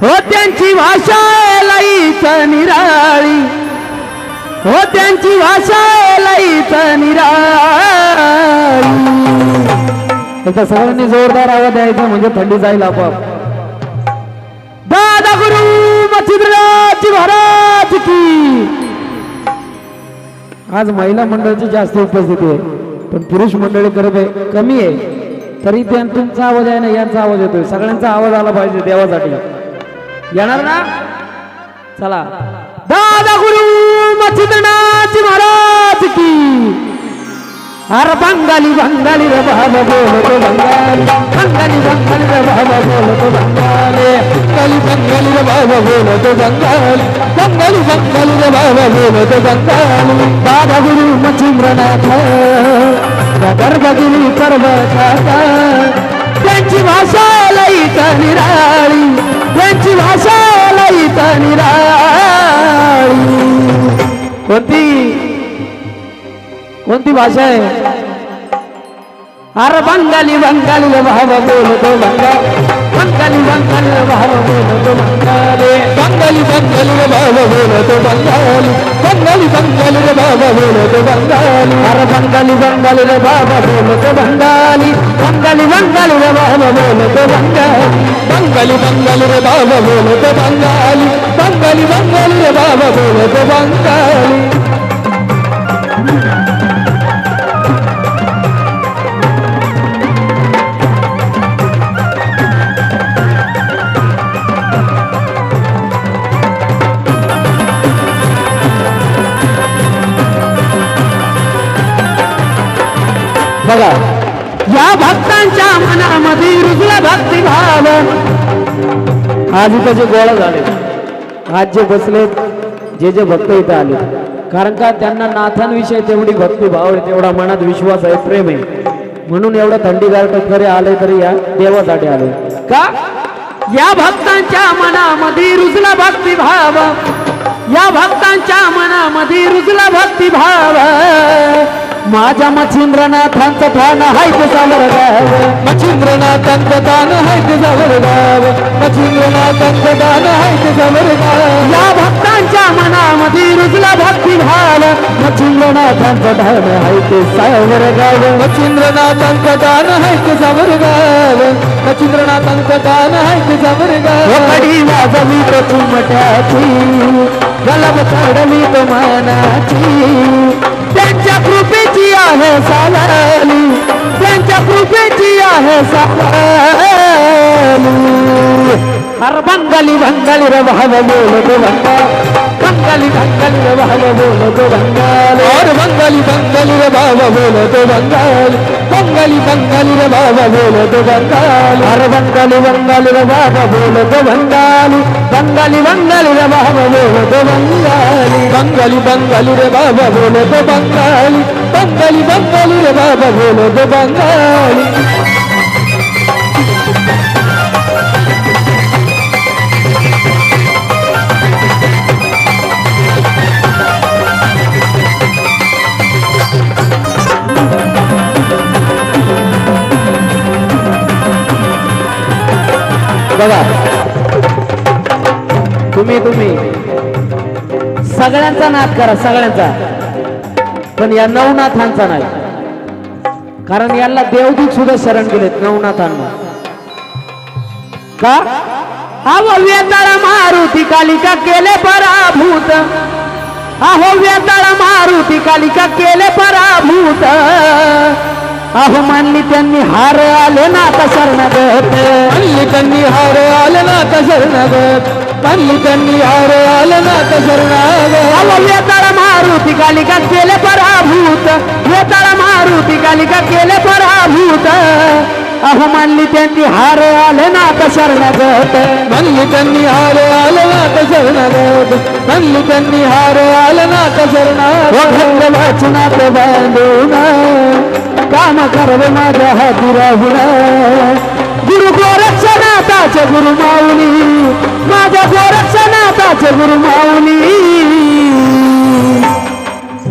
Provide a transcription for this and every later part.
हो त्यांची भाषा लईच निराळी. हो त्यांची भाषा लईच निराळी. एकदा सगळ्यांनी जोरदार आवाज द्यायचा म्हणजे थंडी जाईल आपोआप. दादा गुरु मच्छिंद्रनाथ महाराज की. आज महिला मंडळाची जास्त उपस्थिती आहे पण पुरुष मंडळी करत आहे कमी आहे. तरी त्या तुमचा आवाज आहे ना यांचा आवाज येतोय. सगळ्यांचा आवाज आला पाहिजे देवासाठी. येणार ना चला दादा गुरु मच्छिंद्रनाथ महाराज की अरे बंगाली बंगाली रे बाबा बोलतो बंगाली बंगाली बंगाली रे बाबा बोलतो बंगाली बंगाली बंगाली रे बाबा बोलतो बंगाली बंगाली बंगाली रे बाबा बोलतो बंगाली दादा गुरु मच्छिंद्रनाथ गर्भगिरी पर्वताचा त्यांची भाषा लईत निराळी त्यांची भाषा लईत निराळी कोणती? कोणती भाषा आहे? अरे बंगाली बंगाली रे भाव बोलतो बंगाली. बंगाली बंगाली रे भाव बोलतो बंगाली बंगाली बंगाली रे भाव बोलतो बंगाली बंगाली बंगाली रे भाव बोलतो बंगाली अरे बंगाली बंगाली रे भाव बोलतो बंगाली बंगाली बंगाली रे भाव बघा. या भक्तांच्या मनामध्ये रुजला भक्ती भाव. आज इथं जे गोळा झाले आज जे बसले जे जे भक्त इथं आले कारण का त्यांना नाथांविषयी तेवढी भक्ती भाव आहे तेवढा मनात विश्वास आहे प्रेम आहे. म्हणून एवढं थंडीगार टक्करे आले तरी या देवासाठी आले. का? या भक्तांच्या मनामध्ये रुजला भक्ती भाव. या भक्तांच्या मनामध्ये रुजला भक्ती भाव. माझ्या मच्छिंद्रनाथांचं ठाण हाय ते सावर गाव मच्छिंद्रनाथांचं दान हाय ते सावर गाव मच्छिंद्रनाथांचं दान हाय ते सावर गाव या भक्तांच्या मनामध्ये रुजला भक्ती भाव. मच्छिंद्रनाथांचं ठाण हाय सावर गाव मच्छिंद्रनाथांचं दान हाय सावर गाव मच्छिंद्रनाथांचं दान हाय सावर गाव कडी वाजवी तो चुमट्याची गलब चढली तो मानाची. त्यांच्या आहे सालाली. त्यांच्या कृपेची आहे सालाली. अर बंगाली बंगाली रे भाव बोलतो बंगाल. बंगाली बंगाली रे भाव बोलतो बंगाल. और बंगाली बंगाली रे भाव बोलतो बंगाल. बंगाली बंगाली रे भाव बोलतो बंगाल. अर बंगाली बंगाली रे भाव बोलतो बंगाली. बंगाली बंगाली रे भाव बोलतो बंगाली बंगाली बंगाली रे भाव बोलतो बंगाली बंगाली बंगाली रे भाव बोलतो बंगाली बघा तुम्ही तुम्ही. सगळ्यांचा नाद करा सगळ्यांचा. पण या नवनाथांचा नाही. कारण यांना देवदूत सुद्धा शरण गेलेत नवनाथांना. का? अहो वेताळ मारुती कालिका केले पराभूत. अहो वेताळ मारुती कालिका केले पराभूत. अहो मानली त्यांनी हार आले ना आता शरणागत. मानली त्यांनी हार आले ना आता शरणागत. मानली त्यांनी हार आले ना आता शरणागत. अहो वेताळ मारुती कालिका केले पराभूत. वेताळ मारुती कालिका केले पराभूत. अहो मानली त्यांनी हार आले ना आता शरणागत. मानली त्यांनी हार आले ना आता शरणागत. मानली त्यांनी हार आले ना आता शरणागत. वाचनात बांधून. काम करवे माझ्या हाती राहुण गुरु गोरक्षनाथाचे गुरु माऊली माझ्या गोरक्षनाथाचे गुरु माऊली.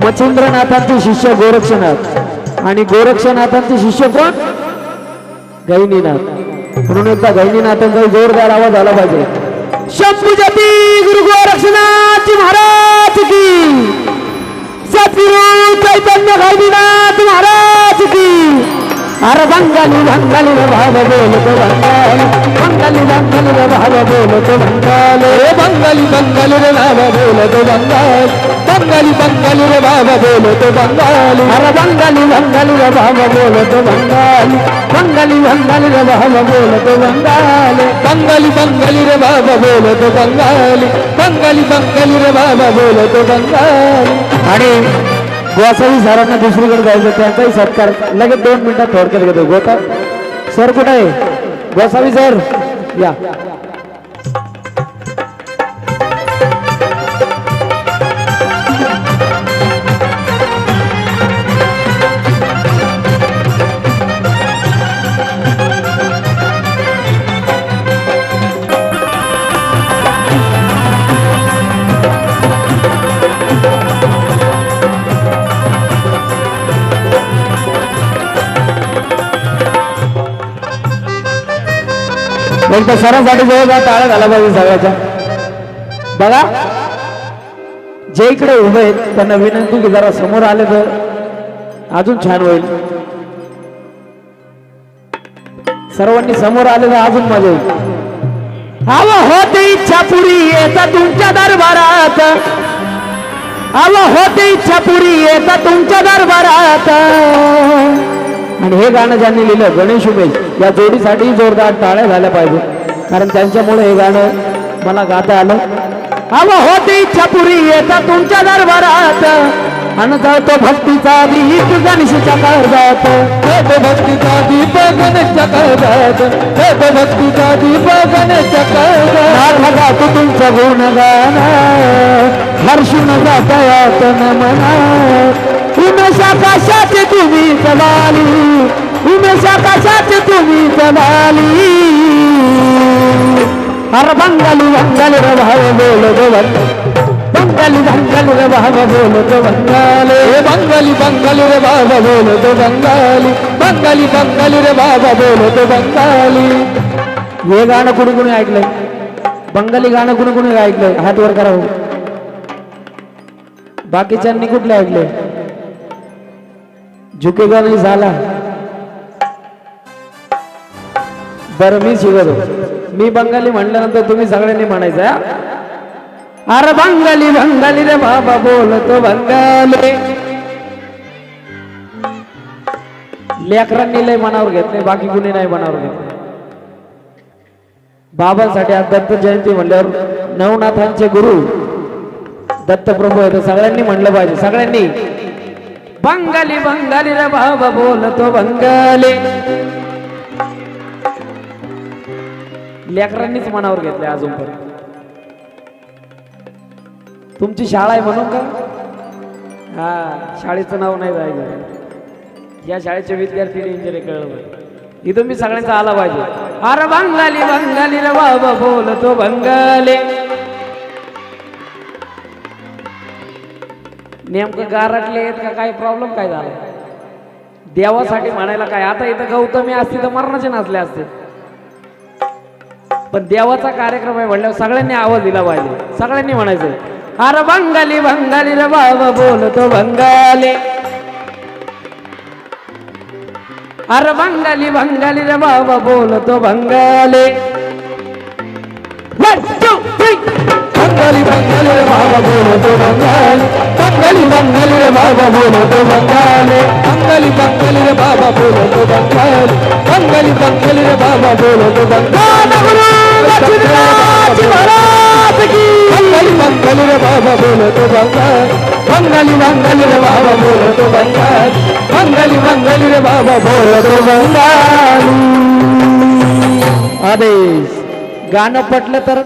मच्छिंद्रनाथांचे शिष्य गोरक्षनाथ. आणि गोरक्षनाथांचे शिष्य कोण? गैनीनाथ म्हणून एकदा गैनीनाथांचा जोरदार आवाज आला पाहिजे. शंभूजती गुरु गोरक्षनाथ! अरे बंगाली बंगाली रे भाव बोलतो बंगाली बंगाली बंगाली रे भाव बोलतो बंगाली रे बंगाली बंगाली रे नाव बोलतो बंगाल बंगाली बंगाली रे बाबा बोलतो बंगाली अरे बंगाली बंगाली रे भाव बोलतो बंगाली बंगाली बंगाली रे गोसावी सरांना दुसरीकडे जायचं त्यांचाही सत्कार. लगेच दोन मिनिटात थोडक्यात घेतो. गोता सर कुठे आहे? गोसावी सर. या. एकदा सरांसाठी जवळ जा टाळ्या झाला पाहिजे सगळ्याच्या. बघा. जे इकडे उभे आहेत त्यांना विनंती की जरा समोर आले तर अजून छान होईल. सर्वांनी समोर आले तर अजून मजा येईल. हवा होते इच्छा पुरी येता तुमच्या दरबारात. हवा होते इच्छा पुरी येता तुमच्या दरबारात. आणि हे गाणं ज्यांनी लिहिलं गणेश उमेश या जोडीसाठी जोरदार टाळ्या झाल्या पाहिजे. कारण त्यांच्यामुळे हे गाणं मला गाता आलं. हवा होती इच्छा पुरी येता तुमच्या दरबारात. आणि जातो भक्तीचा दीप गणेशच्या कर्जात तो भक्तीचा दीप गणेशच्या कळजात तो भक्तीचा दीप गणेशच्या कळजात नाथ गातो तुमचं गुणगान. हर्षून जातयात मना उमेशा कशाचे तुम्ही चलाली उमेशा कशाचे तुम्ही चलाली अरे बंगाली बंगाली रे भाव बोलतो बंगाली बंगाली रे भाव बोलतो बंगाली रे बंगाली बंगाली रे बाबा बोलतो बंगाली बंगाली बंगाली रे बाबा बोलतो बंगाली हे गाणं कुणी कुणी ऐकलंय? बंगाली गाणं कुणी कुणी ऐकलंय? हात वर करा हो. बाकीच्यांनी कुठले ऐकले? झुकेगा नाही झाला. बरं मी शिकवतो. मी बंगाली म्हणल्यानंतर तुम्ही सगळ्यांनी म्हणायचं अरे बंगाली बंगाली रे बाबा बोलतो बंगाली. लेकरांनी लय मनावर घेतले बाकी कुणी नाही मनावर घेत बाबांसाठी आज दत्त जयंती म्हणल्यावर नवनाथांचे गुरु दत्तप्रभू आहे तर सगळ्यांनी म्हणलं पाहिजे सगळ्यांनी. बंगाली बंगाली रे बाबा बोलतो बंगाली. लेकरांनीच मनावर घेतले अजूनपर्यंत. तुमची शाळा आहे म्हणून का? हा शाळेचं नाव नाही जायचं. या शाळेच्या विद्यार्थी इंजिनिअर कळलं इथं मी सगळ्यांचा आला पाहिजे. अरे बंगाली बंगाली रे बाबा बोलतो बंगाली. नेमकं गारटले आहेत का? काही प्रॉब्लेम काय झाला? देवासाठी म्हणायला काय? आता इथं गौतमी असते तर मरणाचे नाचले असते. पण देवाचा कार्यक्रम आहे म्हणल्यावर सगळ्यांनी आवाज दिला पाहिजे. सगळ्यांनी म्हणायचं अरे बंगाली बंगाली रे बाबा बोलतो बंगाली. अरे बंगाली बंगाली रे बाबा बोलतो बंगाली. बंगाली बंगाली रे बाबा बोलतो बंगाली. बंगाली बंगाली रे बाबा बोलतो बंगाली बंगाली बंगाली रे बाबा बोलतो बंगाली बंगाली बंगाली रे बाबा बोलतो बंगाली लक्ष्मीनाथ महाराज की बंगाली बंगाली रे बाबा बोलतो बंगाली बंगाली बंगाली रे बाबा बोलतो बंगाली बंगाली बंगाली रे बाबा बोलतो बंगाली आदेश गाणं पटलं तर